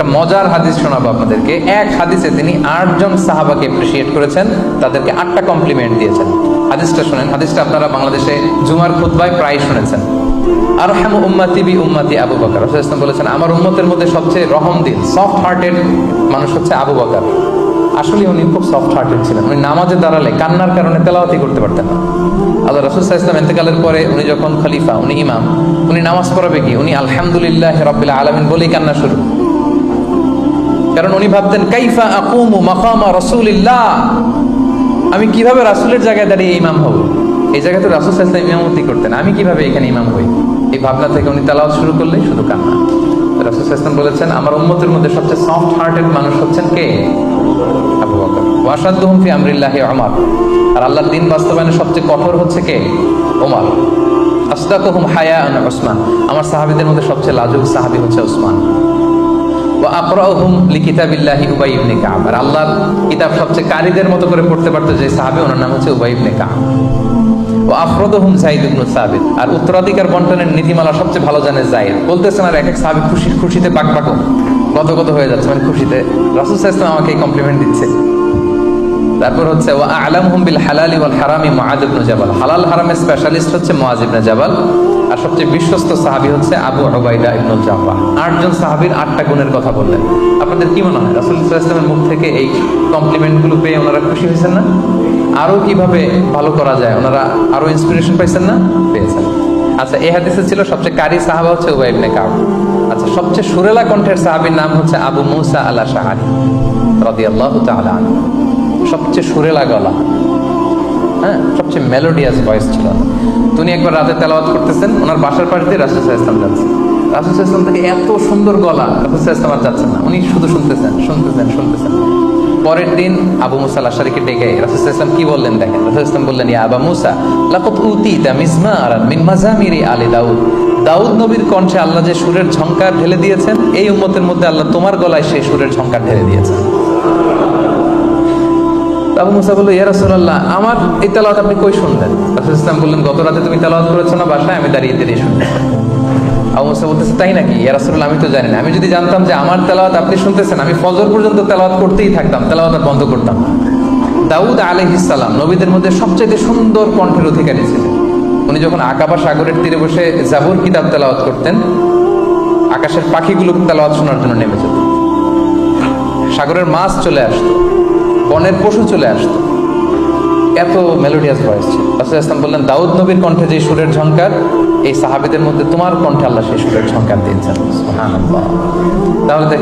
একটা মজার হাদিস শোনাবো আপনাদেরকে। এক হাদিসে তিনি আটজন সাহাবাকে অ্যাপ্রিসিয়েট করেছেন, তাদেরকে আটটা কমপ্লিমেন্ট দিয়েছেন। হাদিসটা শুনেন, হাদিসটা আপনারা বাংলাদেশে জুমার খুতবায় প্রায় শুনেছেন। আর হ্যাম উম্মাতি বি উম্মাতি আবু বকর। রাসূল বলেছেন, আমার উম্মতের মধ্যে সবচেয়ে রহম দিল সফট হার্টেড মানুষ হচ্ছে আবু বকর। আসলে উনি খুব সফট হার্টেড ছিলেন। উনি নামাজে দাঁড়ালে কান্নার কারণে তেলাওয়াতি করতে পারতেন না। আল্লাহ রসুল ইসলাম এতেকালের পরে উনি যখন খলিফা, উনি ইমাম, উনি নামাজ পড়াবে কি? উনি আলহামদুলিল্লাহ রবিল্লা আলমিন বলেই কান্না শুরু। কারণ উনি ভাবতেন, কাইফা আকুমু মাকামা রসুলিল্লাহ। আমি কীভাবে রাসুলের জায়গায় দাঁড়িয়ে ইমাম হব? এই জায়গায় তো রাসুল ইসলাম ইমামতি করতেন। আমি কীভাবে এখানে ইমাম হই? এই ভাবনা থেকে উনি তালাওয়াত শুরু করলে শুধু কান্না। রাসুল ইসলাম বলেছেন, আমার উম্মতের মধ্যে সবচেয়ে সফট হার্টেড মানুষ হচ্ছেন কে? আবু বকর। ওয়াসাদুহুম ফি আমরিল্লাহি ওমর আর আল্লাহর দিন বাস্তবায়নে সবচেয়ে কঠোর হচ্ছে কে? ওমর আসদাকুহুম হায়াআন উসমান। আমার সাহাবীদের মধ্যে সবচেয়ে লাজুক সাহাবী হচ্ছে উসমান। উত্তরাধিকার বন্টনের নীতিমালা সবচেয়ে ভালো জানে জাইদ বলতেছেন, আর এক এক সাহাবী খুশি খুশিতে পাকো কত কত হয়ে যাচ্ছে। মানে খুশিতে। রাসূল আমাকে কমপ্লিমেন্ট দিচ্ছে। তারপর হচ্ছে ও ওয়া আলামহুম বিল হালালি ওয়াল হারামি মুআদ ইবনে জাবাল। হালাল হারামের স্পেশালিস্ট হচ্ছে মুআজ ইবনে জাবাল। আর সবচেয়ে বিশ্বস্ত সাহাবী হচ্ছে আবু উবাইদা ইবনুল জাফা। আটজন সাহাবীর আটটা গুণের কথা বললেন। আপনাদের কি মনে হয়? রাসূল ওয়াসাল্লামের মুখ থেকে এই কমপ্লিমেন্টগুলো পেয়ে ওনারা খুশি হয়েছেন না? আরও কীভাবে ভালো করা যায়? ওনারা আরও ইন্সপিরেশন পাইছেন না? পেয়েছেন। আচ্ছা এই হাদিসে ছিল সবচেয়ে কারি সাহাবা হচ্ছে উবাই ইবনে কাব আচ্ছা সবচেয়ে সুরেলা কণ্ঠের সাহাবীর নাম হচ্ছে আবু মুসা আলা শাহারি রাদিয়াল্লাহু তাআলা আনহু। সবচেয়ে সুরেলা গলা। হ্যাঁ সবচেয়ে মেলোডিয়াস ভয়েস ছিল। তিনি একবার রাতে তেলাওয়াত করতেছেন, ওনার বাসার পাশ দিয়ে রাসুল ইসলাম যাচ্ছে। রাসুল ইসলাম থেকে এত সুন্দর গলা, রাসুল ইসলাম আর যাচ্ছেন না। উনি শুধু শুনতেছেন শুনতেছেন শুনতেছেন। পরের দিন আবু মুসা আশারিকে ডেকে রাসুল ইসলাম কি বললেন দেখেন? রাসুল ইসলাম বললেন, ইয়া আবা মুসা লাকাত উতিতা মিজমারান মিন মাজামিরি আলি দাউদ। দাউদ নবীর কণ্ঠে আল্লাহ যে সুরের ঝংকার ঢেলে দিয়েছেন, এই উম্মতের মধ্যে আল্লাহ তোমার গলায় সেই সুরের ঝংকার ঢেলে দিয়েছেন। আবু মুসা বলল, ইয়া রাসূলুল্লাহ, আমার এই তেলাওয়াত আপনি কই শুনলেন? রাসূল ইসলাম বললেন, গত রাতে তুমি তেলাওয়াত করেছ না, বাসায় আমি দাঁড়িয়ে দাঁড়িয়ে শুনলাম। আবু মুসা বলতেছে, তাই নাকি? ইয়া রাসূলুল্লাহ, আমি তো জানি না। আমি যদি জানতাম যে আমার তেলাওয়াত আপনি শুনতেছেন, আমি ফজর পর্যন্ত তেলাওয়াত করতেই থাকতাম, তেলাওয়াত আর বন্ধ করতাম দাউদ আলাইহিস সালাম নবীদের মধ্যে সবচেয়ে সুন্দর কণ্ঠের অধিকারী ছিলেন। উনি যখন আকাবা সাগরের তীরে বসে জাবুর কিতাব তেলাওয়াত করতেন, আকাশের পাখিগুলো তেলাওয়াত শোনার জন্য নেমে যেত। সাগরের মাছ চলে আসতো। বনের পশু চলে আসতো। এত মেলোডিয়াস ভয়েস ছিল। ইসলাম বললেন, দাউদ নবীর কণ্ঠে যে সুরের ঝংকার, এই সাহাবিদের মধ্যে তোমার কণ্ঠে আল্লাহ সেই সুরের ঝংকার দিয়েছেন। তাহলে